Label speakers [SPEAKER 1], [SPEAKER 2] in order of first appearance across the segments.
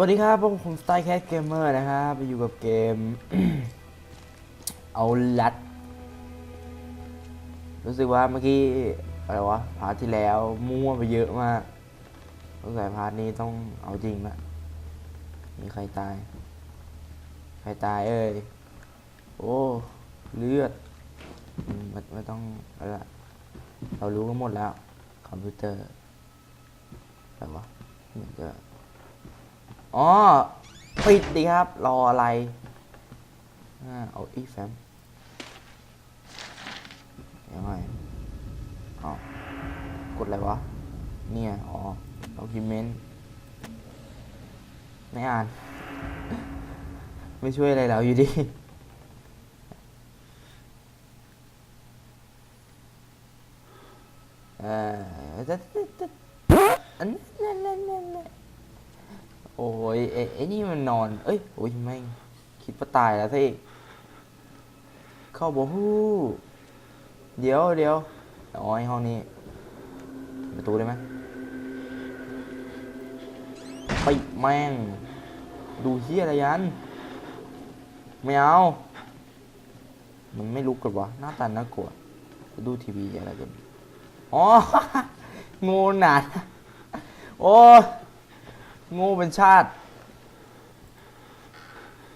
[SPEAKER 1] สวัสดีครับ ผมสไตล์แคสเกมเมอร์นะครับไปอยู่กับเกม เอาลัด รู้สึกว่าเมื่อกี้อะไรวะ พาร์ทที่แล้วมั่วไปเยอะมากสงสัยพาร์ทนี้ต้องเอาจริงละมีใครตาย ใครตายเอ้ย โอ้ เลือดมไม่ไม่ต้องอะไรละเรารู้กันหมดแล้ว คอมพิวเตอร์อะไรวะเหมือนจะ อ๋อ ปิดดีครับ รออะไร อ่า เอาอีแฟมยังไงเอากดอะไรวะ เนี่ย อ๋อ document ไม่อ่าน ไม่ช่วยอะไรเราอยู่ดีเอออัน โอ้ยเอ้ไอ้นี่มันนอน เอ้ยโอ้ยแม่งคิดว่าตายแล้วสิเข้าบ่ฮู้เดี๋ยวเดี๋ยวอ๋อไอห้องนี้ประตูได้ไหมปิดแม่ง ดูเฮียอะไรยันไม่เอา มันไม่ลุกกันวะหน้าตาน่ากลัวดูทีวีอะไรกันอ๋อ งูหนาโอ้ ยงูเป็นชาติ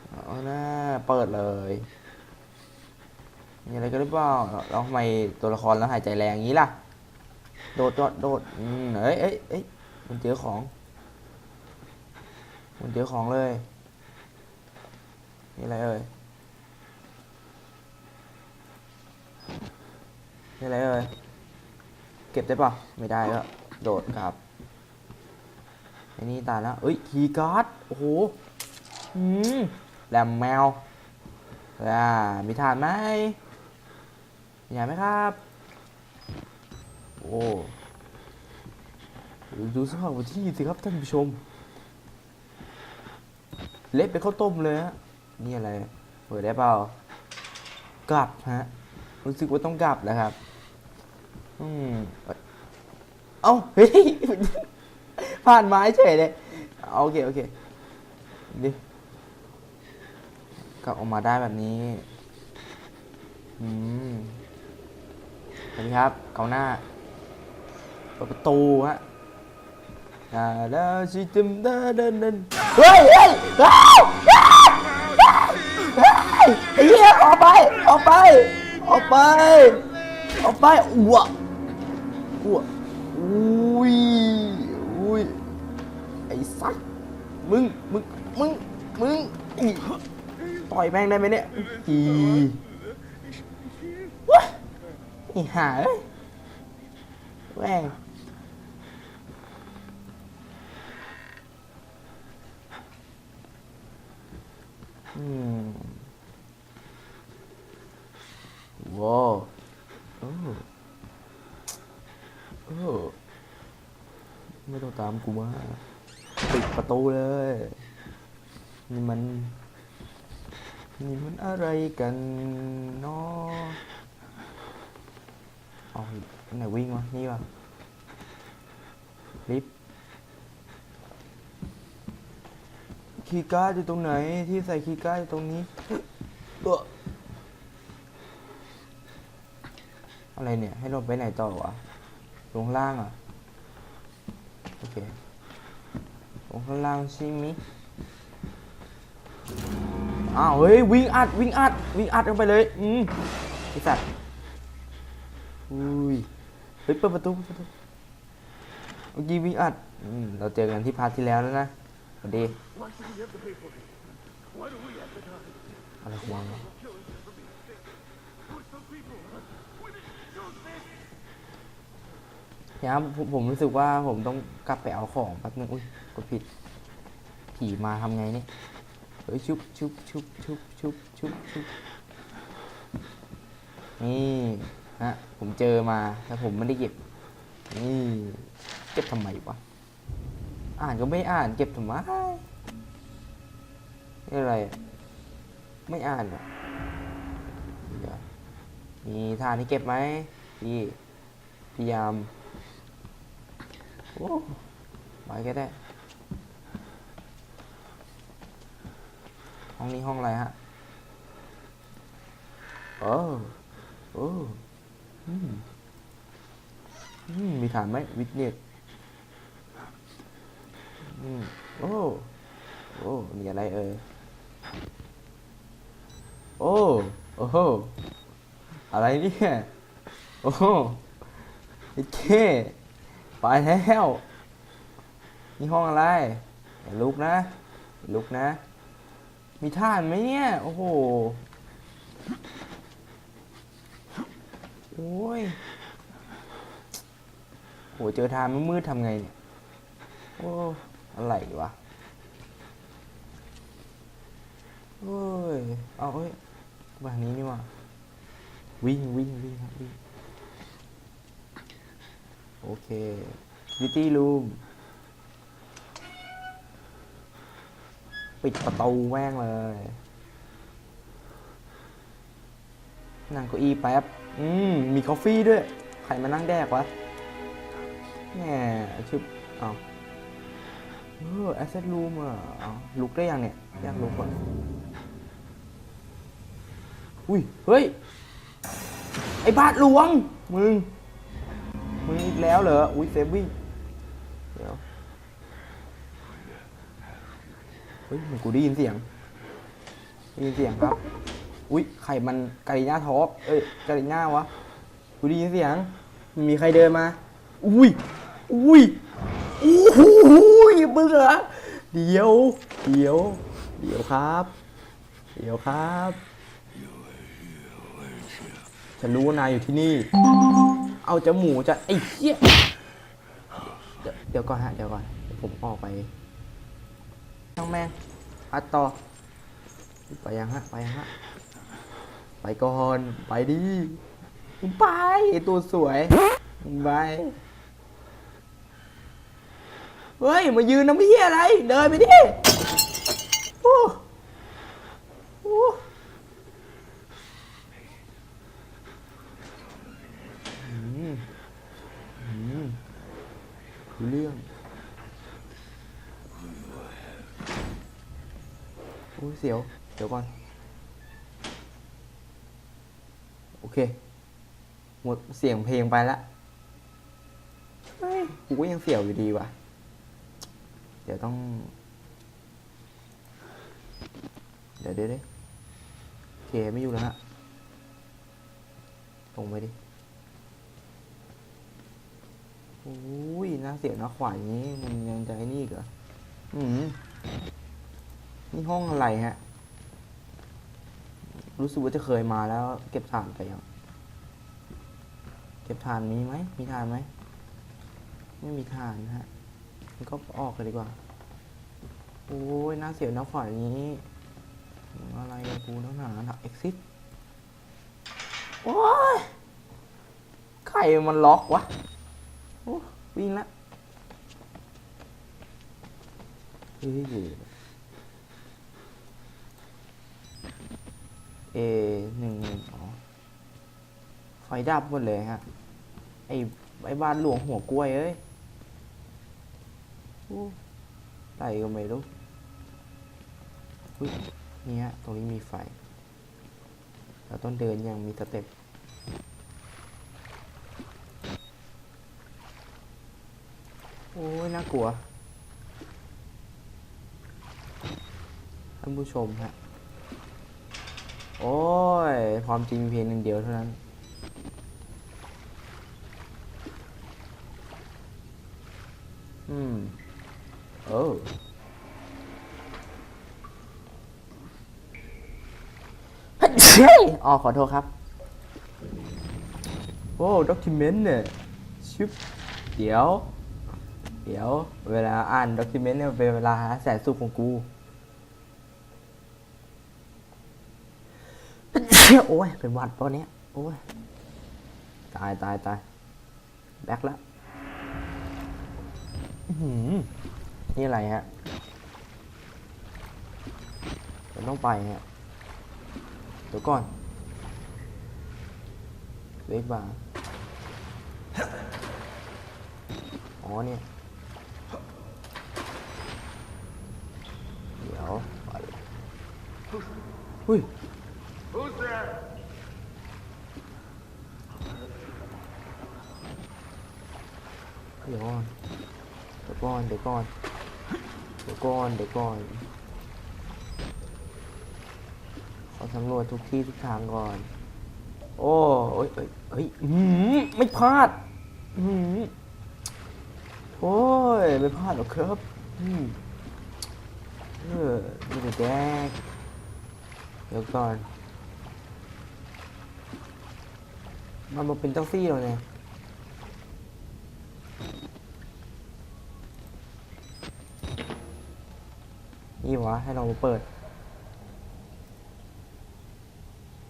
[SPEAKER 1] เอาหน้าเปิดเลย มีอะไรกันหรือเปล่าแล้วทำไมตัวละครแล้วหายใจแรงอย่างนี้ล่ะ โดดโดดโดดอืมเอ้ยเอ้ยเอ้ยมันเจอของ มันเจอของเลยนี่อะไรเอ่ยนี่อะไรเอ่ยเก็บได้ป่ะไม่ได้ก็โดดครับ อ้นี่ตายแล้วเอ้ยคีการ์ดโอ้โหอืมแรมแมวอ่ามีฐานไหมมีฐานไหมครับ โอ้ดูสภาพวันที่สิครับท่านผู้ชม เละไปนข้าวต้มเลยฮะนี่อะไรเปิดได้เปล่ากลับฮะรู้สึกว่าต้องกลับแล้วครับ อืมเอ้ยเอ้าเฮ้ย ผ่านไม้เฉยเลยโอเคโอเคดิกลับออกมาได้แบบนี้อืมสวัสดีครับเกาหน้าเปิดประตูฮะดาดาชิติมดาดินเดินเฮ้ยเฮ้ยเฮ้ยไอ้เหี้ยออกไปออกไปออกไปออกไปอ้วกอ้วกอุ้ย ไอ้สัสมึง มึง มึง มึงอีต่อยแม่งได้ไหมเนี่ยอีวะไอ้ห่าเอ้ยแม่งอืมว้าวโอ้โอ้ไม่ต้องตามกูมา ปิดประตูเลย นี่มัน นี่มันอะไรกันเนาะเอาอันไหนวิ่งวะ นี่วะลิฟต์คีย์การ์ดอยู่ตรงไหน ที่ใส่คีย์การ์ดอยู่ตรงนี้เอ้ออะไรเนี่ย ให้ลงไปไหนต่อวะ ลงล่างอะ โอเค ลงข้างล่างใช่ไหมอ้าวเฮ้ยวิ่งอัดวิ่งอัดวิ่งอัดลงไปเลยอืมไอสัตว์อุ้ยเฮ้ยเปิดประตูเปิดประตูเมื่อกี้วิ่งอัดอืมเราเจอกันที่พาร์ทที่แล้วแล้วนะสวัสดีอะไรของ เนี่ยผมผมรู้สึกว่าผมต้องกลับไปเอาของแป๊บนึงอุ้ยกดผิดผีมาทำไงเนี่ยเฮ้ยชุบชุบชุบชุบชุบชุบชุบนี่ฮะผมเจอมาแต่ผมไม่ได้เก็บนี่เก็บทำไมวะอ่านก็ไม่อ่านเก็บทำไมนี่อะไร ไม่อ่านอะมีทานที่เก็บไหมพี่พยายาม ไว้ก็ได้ ห้องนี้ห้องอะไรฮะโอ้โอ้อืมอืมมีฐานไหมวิทเนสอืมโอ้ โอ้ มีอะไรเอ่ยโอ้ โอ้โห อะไรเนี่ย โอ้โหไอ้เท่ ไปแล้วนี่ห้องอะไรลุกนะลุกนะ มีท่านไหมเนี่ย โอ้โห โอ้ยโหเจอทางมืดๆทำไงเนี่ย โอ้ อะไรวะ โอ้ย เอาเอ้ยมาทางนี้นี่ว่าวิ่งวิ่งวิ่งวิ่ง โอเควิตี้รูมปิดประตูแม่งเลย นั่งเก้าอี้แป๊บ อืม มีกาแฟด้วย ใครมานั่งแดกวะแหมชื่อเอาเออ asset room อะเอาลุกได้ยังเนี่ยอยากลุกก่อน อุ้ย เฮ้ย ไอ้บาทหลวง มึง มึงอีกแล้วเหรอ อุ้ยเซฟวิ่งเดี๋ยว เฮ้ยเหมือนกูได้ยินเสียงได้ยินเสียงครับ อุ้ยใครมันการีน่าท็อปเอ้ยการีน่าวะ กูได้ยินเสียง มีใครเดินมา อุ้ย อุ้ยโอ้โหมึงเหรอเดี๋ยว เดี๋ยว เดี๋ยวครับ เดี๋ยวครับ ฉันรู้ว่านายอยู่ที่นี่ เอาจะหมูจะไอ้เหี้ยเดี๋ยวเดี๋ยวก่อนฮะเดี๋ยวก่อนเดี๋ยวผมออกไปช่างแม่งอัดต่อไปยังฮะไปยังฮะไปก่อนไปดิมึงไปไอ้ตัวสวยมึงไปเฮ้ยมายืนน้ำเหี้ยอะไร เดินไปดิโอ้โหอืมอืม รู้เรื่องโอ้ยเสียว เดี๋ยวก่อน โอเค หมดเสียงเพลงไปละเฮ้ยกูก็ยังเสียวอยู่ดีว่ะ เดี๋ยวต้อง เดี๋ยวเดี๋ยวเดี๋ยวโอเค ไม่อยู่แล้วฮะ ตรงไปดิ โอ้ยน่าเสียนะขวานนี้มันยังจะไอ้นี่อีกเหรออืมนี่ห้องอะไรฮะ รู้สึกว่าจะเคยมาแล้ว เก็บถ่านไปยัง เก็บถ่านมีไหม มีถ่านไหม ไม่มีถ่านนะฮะ มันก็ออกเลยดีกว่า โอ้ยน่าเสียนะขวานนี้ อะไรกับกูนักหนาหนักเอ็กซิสโอ้ยใครมันล็อกวะ โอ้วิ่งละเฮ้ยเอหนึ่งหนึ่งอ๋อไฟดับหมดเลยฮะ ไอ้ไอ้บ้านหลวงหัวกล้วยเอ้ยโอ้ไต่ก็ไม่รู้อุ๊ยนี่ฮะ ตรงนี้มีไฟ เราต้องเดินอย่างมีสเต็ป อ้ยน่ากลัว ท่านผู้ชมฮะ โอ้ย ความจริงเพียงหนึ่งเดียวเท่านั้น อืม โอ้เฮ้ยอ๋อขอโทษครับ โอ้ด็อกิเมนต์เนี่ย ชิบเดี๋ยว เดี๋ยวเวลาอ่านด็อกิเมนต์เนี่ยเป็นเวลาแสนสุขของกูโอ้ย เป็นหวัดปะเนี้ยโอ้ย ตายตายตายแบกแล้วนี่อะไรฮะเราต้องไปฮะ เดี๋ยวก่อนเวทบาอ๋อเนี่ย เดี๋ยวไป อุ้ย
[SPEAKER 2] Who's there?
[SPEAKER 1] เดี๋ยวก่อนเดี๋ยวก่อนเดี๋ยวก่อนเดี๋ยวก่อนเดี๋ยวก่อนขอสำรวจทุกที่ทุกทางก่อน โอ้เอ้ยเอ้ยเฮ้ยอื้อหือไม่พลาดอื้อหือโอ้ยไม่พลาดหรอกครับอืมเออไม่ได้แดก เดี๋ยวก่อนมันมาเป็นเจ้าซี่เราเนี่ยนี่วะให้เราเปิด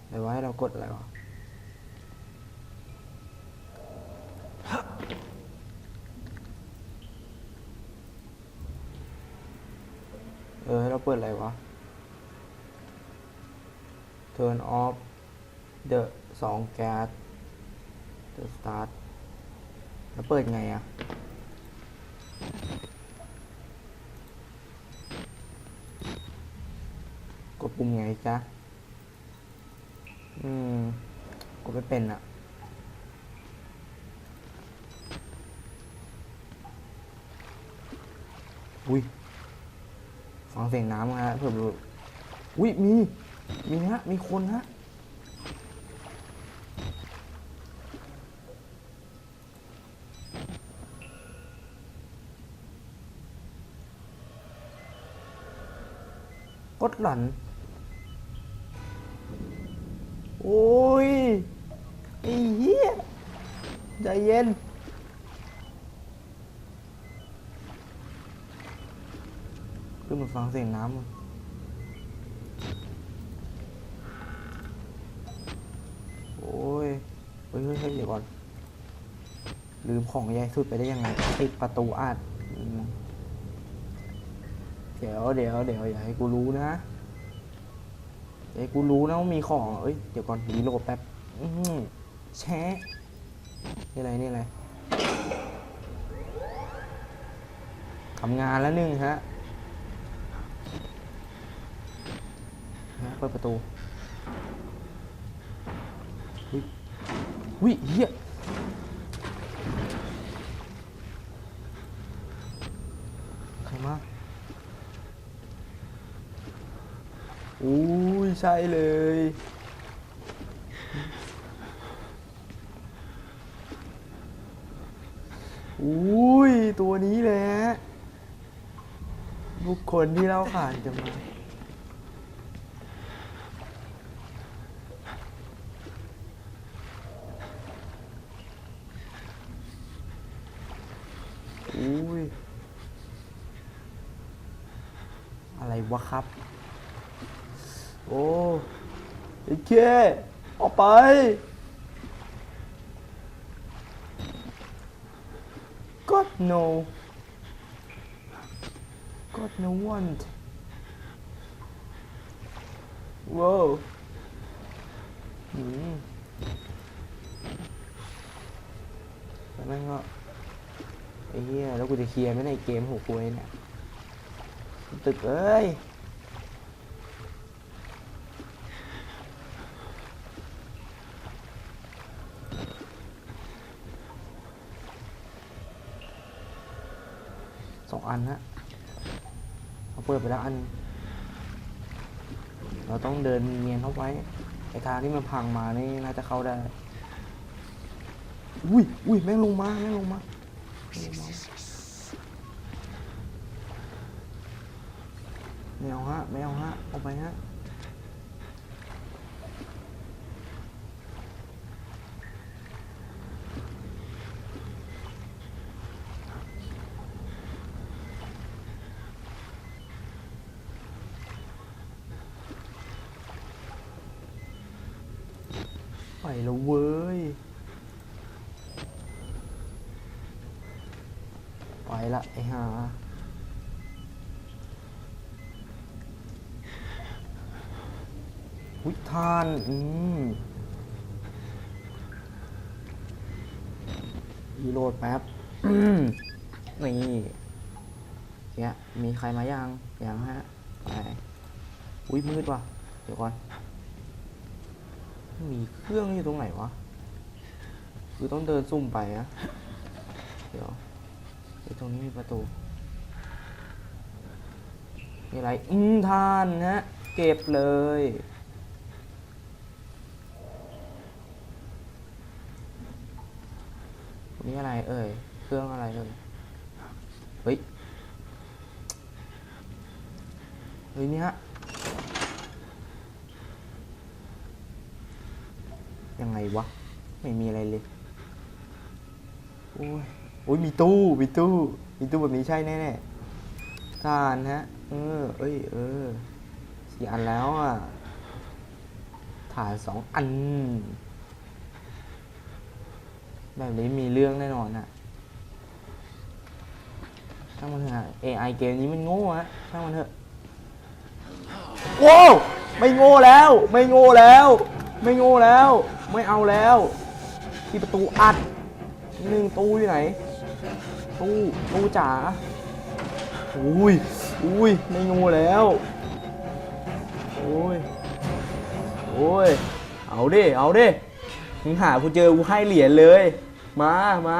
[SPEAKER 1] อะไรวะให้เรากดอะไรวะเออให้เราเปิดอะไรวะ turn off the สองแก๊ส the start แล้วเปิดไงอะกดปุ่มไงจ๊ะ อืม กดไม่เป็นอะอุ้ยฟังเสียงน้ำฮะเผื่อรู้อุ้ยมี มีฮะ มีคนฮะ กดหลัน โอ้ย ไอ้เหี้ย ใจเย็นขึ้นมาฟังเสียงน้ำมันโอ้ย เฮ้ยเฮ้ยเฮ้ยเดี๋ยวก่อน ลืมของใหญ่สุดไปได้ยังไงติดประตูอัดเดี๋ยวเดี๋ยวเดี๋ยวอย่าให้กูรู้นะเอ้ยกูรู้นะว่ามีของเอ้ยเดี๋ยวก่อนรีโหลดแป๊บแชะนี่อะไรนี่อะไรทำงานแล้วหนึ่งฮะนะเปิดประตูวิวิเฮียใครมา อุ้ย ใช่เลย อุ้ย ตัวนี้แหละบุคคลที่เราผ่านจะมาอุ้ย อะไรวะครับ โอ้ไอ้เคออกไป God no God no want ว้าวหืมแล้วนั่นก็ไอ้เหี้ยแล้วกูจะเคลียร์ไหมในเกมหัวกูเนี่ยตึกเอ้ย สองอันฮะเราเปิดไปแล้วอัน เราต้องเดินเนียนเข้าไว้ไอ้ทางที่มันพังมานี่น่าจะเข้าได้ อุ้ยอุ้ยแม่งลงมาแม่งลงมาแม่งลงมาไม่เอาฮะไม่เอาฮะเอาไปฮะ ไปแล้วเว้ย ไปละไอ้ห่าวิทาน อืมรีโหลดแป๊บ นี่เนี่ยมีใครมายังยังฮะ ไป อุ้ยมืดว่ะ เดี๋ยวก่อน มีเครื่องอยู่ตรงไหนวะ คือต้องเดินซุ่มไปนะเดี๋ยวไอ้ตรงนี้มีประตูมีอะไร อืมทานฮะ เก็บเลยตรงนี้อะไรเอ่ย เครื่องอะไรเอ่ย เฮ้ย เฮ้ยนี่ฮะ ยังไงวะ ไม่มีอะไรเลย โอ้ยโอ้ยมีตู้ มีตู้ มีตู้แบบนี้ใช่แน่ๆทานฮะ เออ เอ้ย เออ สี่อันแล้วอะ ฐานสองอัน แบบนี้มีเรื่องแน่นอนอะช่างมันเถอะ AI เกมนี้มันโง่ฮะช่างมันเถอะโว้วไม่โง่แล้ว ไม่โง่แล้ว ไม่โง่แล้ว ไม่เอาแล้วที่ประตูอัดหนึ่งตู้อยู่ไหน ตู้ตู้จ๋าอุ้ยอุ้ยไม่โง่แล้วโอ้ยโอ้ยเอาดิเอาดิมึงหากูเจอกูให้เหรียญเลย มามา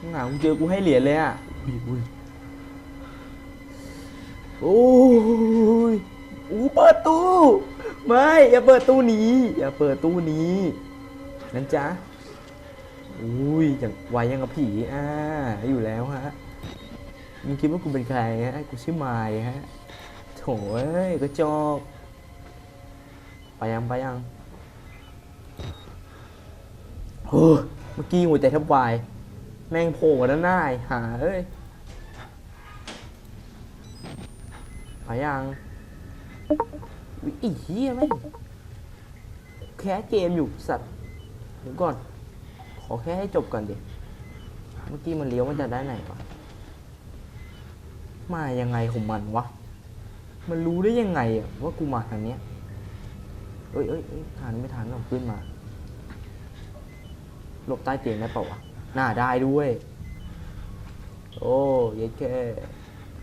[SPEAKER 1] มึงหากูเจอกูให้เหรียญเลยอะอุ้ยอุ้ยโอ้ยอู้เปิดตู้ ไม่อย่าเปิดตู้นี้ อย่าเปิดตู้นี้นั่นจ๊ะอุ้ยอย่างไวยังกับผีอ่าอยู่แล้วฮะมึงคิดว่ากูเป็นใครฮะกูชื่อไมายฮะโถเอ้ยก็จอกไปยังไปยังโอ้เมื่อกี้หัวใจแทบวาย แม่งโผล่มาด้านหน้าไอ้หาเอ้ยไปยัง อุ๊ยไอ้เหี้ยแม่งแค่เกมอยู่สัตว์เดี๋ยวก่อน ขอแค่ให้จบก่อนดิ เมื่อกี้มันเลี้ยวมันจะได้ไหนวะ มายังไงของมันวะ มันรู้ได้ยังไงอะว่ากูมาทางเนี้ยเอ้ยเอ้ยเอ้ยทานไม่ทันเราขึ้นมา หลบใต้เตียงได้เปล่าวะน่าได้ด้วย โอ้ยแค่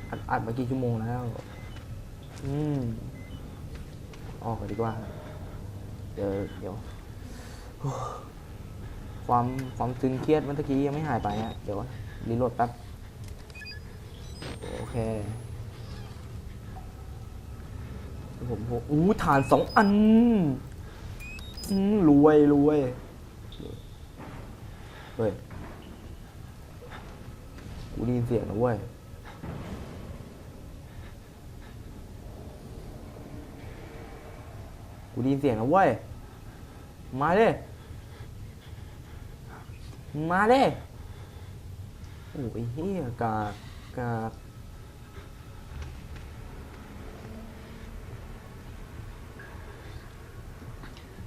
[SPEAKER 1] อัดอัดมากี่ชั่วโมงแล้ว อืม ออกกันดีกว่า เดี๋ยวเดี๋ยวความความตึงเครียดเมื่อกี้ยังไม่หายไปฮะเดี๋ยวรีโหลดแป๊บ โอเคผมผมอู้ฐานสองอันรวยรวยเฮ้ย กูได้ยินเสียงนะเว้ย กูได้ยินเสียงนะเว้ย มาเลยมาเด้โอ้ยเฮียกากา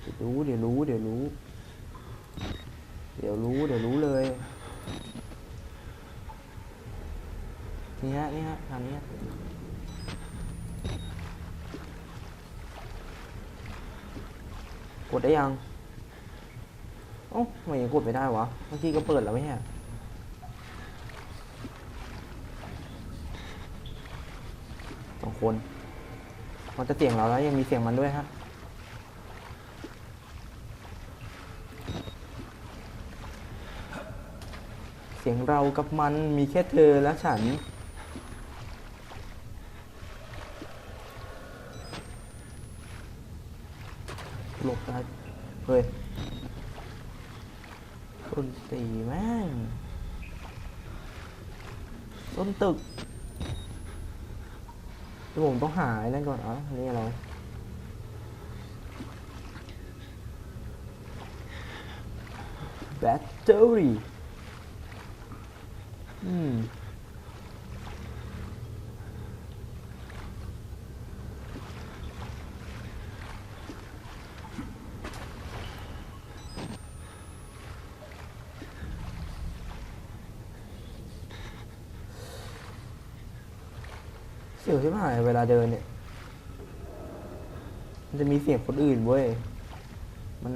[SPEAKER 1] เดี๋ยวรู้เดี๋ยวรู้ เดี๋ยวรู้ เดี๋ยวรู้ เดี๋ยวรู้เลย นี่ฮะ นี่ฮะทางนี้ฮะ กดได้ยังเอ้ทำไมยังกดไม่ได้วะ เมื่อกี้ก็เปิดแล้วไม่ใช่สองคน มันจะเสียงเราแล้วยังมีเสียงมันด้วยฮะเสียงเรากับมันมีแค่เธอและฉัน หลบได้เฮ้ย ต้นตีแม่ง ต้นตึก เดี๋ยวผมต้องหาไอ้นั่นก่อนอ๋ออันนี่อะไร แบตเตอรี่อืม เสียวใช่ไหมเวลาเดินเนี่ย มันจะมีเสียงคนอื่นเว้ย มัน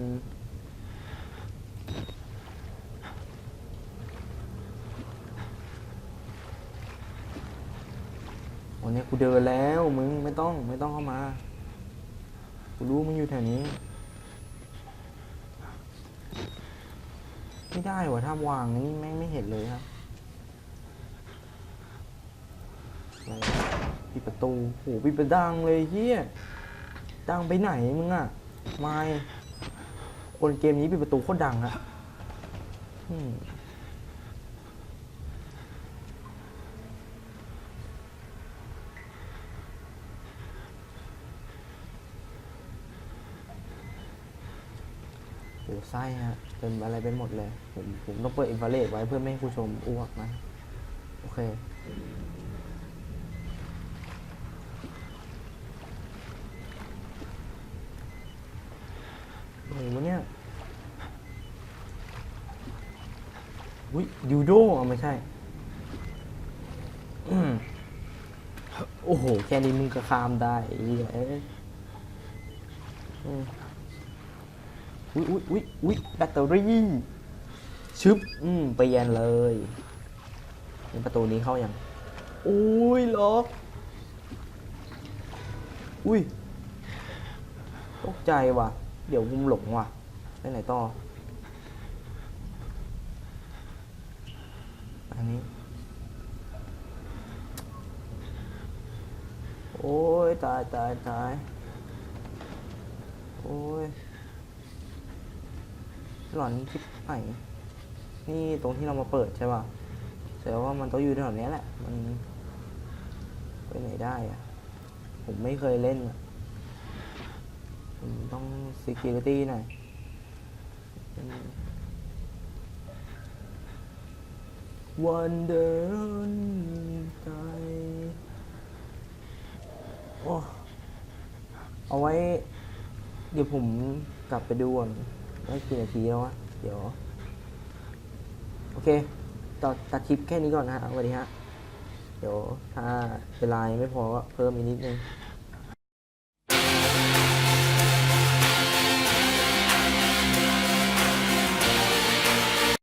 [SPEAKER 1] วันนี้กูเดินแล้วมึงไม่ต้องไม่ต้องเข้ามา กูรู้มันอยู่แถวนี้ ไม่ได้วะถ้าวางนี่แม่งไม่เห็นเลยครับ ดประตูโหปิดประดังเลยเฮียดังไปไหนมึงอะไม่คนเกมนี้ปิดประตูโคตรดังอะอืมโหไส้ฮะเป็นอะไรเป็นหมดเลย ผมผมต้องเปิดอินฟราเรดไว้เพื่อไม่ให้ผู้ชมอ้วกนะ โอเค โอ้โหเนี่ยอุ้ยดิวโดอะไม่ใช่โอ้โห แค่นี้มึงก็คามได้อ้เหี้ยเอ้ยอืมอุ้ยอุ้ยอุ้ยอุ้ยแบตเตอรี่ชึบ อืมเปลี่ยนเลยนี่ประตูนี้เข้ายังอุ้ยล็อกอุ้ยตกใจว่ะ เดี๋ยวมุมหลงว่ะไปไหนต่อ อันนี้ โอ้ย ตายตายตาย โอ้ย หล่อนคิดไหนนี่ตรงที่เรามาเปิดใช่ป่ะแสดงว่ามันต้องอยู่แถวเนี้แหละ มันไปไหนได้อะผมไม่เคยเล่นอะ ต้อง security หน่อยอืม Wonder ใจโอ้เอาไว้ เดี๋ยวผมกลับไปดูก่อนได้กี่นาทีแล้ววะเดี๋ยว โอเคตัดตัดคลิปแค่นี้ก่อนนะฮะสวัสดีฮะ เดี๋ยวถ้าเวลาไม่พอก็เพิ่มอีกนิดนึง